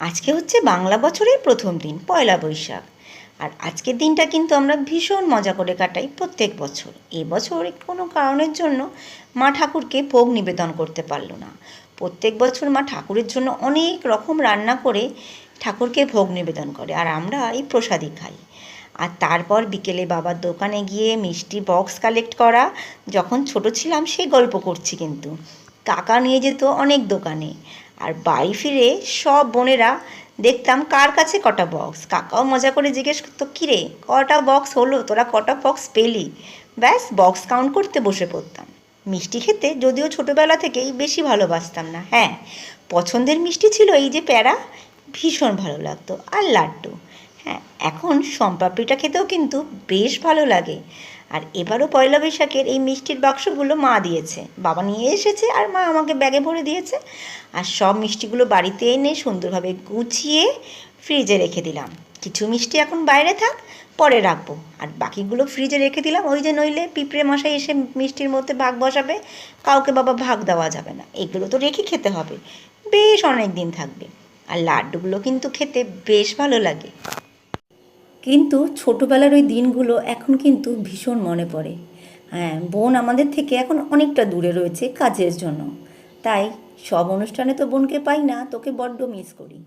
আজকে হচ্ছে বাংলা বছরের প্রথম দিন, পয়লা বৈশাখ। আর আজকের দিনটা কিন্তু আমরা ভীষণ মজা করে কাটাই প্রত্যেক বছর। এবছর কোনো কারণের জন্য মা ঠাকুরকে ভোগ নিবেদন করতে পারল না। প্রত্যেক বছর মা ঠাকুরের জন্য অনেক রকম রান্না করে ঠাকুরকে ভোগ নিবেদন করে আর আমরা এই প্রসাদই খাই। আর তারপর বিকেলে বাবার দোকানে গিয়ে মিষ্টি বক্স কালেক্ট করা, যখন ছোট ছিলাম সেই গল্প করছি কিন্তু। কাকা নিয়ে যেত অনেক দোকানে। আর বাড়ি ফিরে সব বোনেরা দেখতাম কার কাছে কটা বক্স কাকাও মজা করে জিজ্ঞেস করতো, কিরে, কটা বক্স হলো? তোরা কটা বক্স পেলি? ব্যাস বক্স কাউন্ট করতে বসে পড়তাম। মিষ্টি খেতে যদিও ছোটোবেলা থেকেই বেশি ভালোবাসতাম না হ্যাঁ পছন্দের মিষ্টি ছিল এই যে প্যারা, ভীষণ ভালো লাগতো, আর লাড্ডু। হ্যাঁ এখন সম্পাপড়িটা খেতেও কিন্তু বেশ ভালো লাগে। আর এবারও পয়লা বৈশাখের এই মিষ্টির বাক্সগুলো মা দিয়েছে। বাবা নিয়ে এসেছে আর মা আমাকে ব্যাগে ভরে দিয়েছে। আর সব মিষ্টিগুলো বাড়িতে এনে সুন্দরভাবে গুছিয়ে ফ্রিজে রেখে দিলাম। কিছু মিষ্টি এখন বাইরে থাক, পরে রাখব। আর বাকিগুলো ফ্রিজে রেখে দিলাম। ওই যে নইলে পিঁপড়ে মশাই এসে মিষ্টির মধ্যে ভাগ বসাবে, কাউকে বাবা ভাগ দেওয়া যাবে না। এগুলো তো রেখে খেতে হবে। বেশ অনেক দিন থাকবে। আর লাড্ডুগুলো কিন্তু খেতে বেশ ভালো লাগে। কিন্তু ছোটোবেলার ওই দিনগুলো এখন কিন্তু ভীষণ মনে পড়ে। হ্যাঁ বোন আমাদের থেকে এখন অনেকটা দূরে রয়েছে কাজের জন্য। তাই সব অনুষ্ঠানে তো বোনকে পাই না, তোকে বড্ড মিস করি।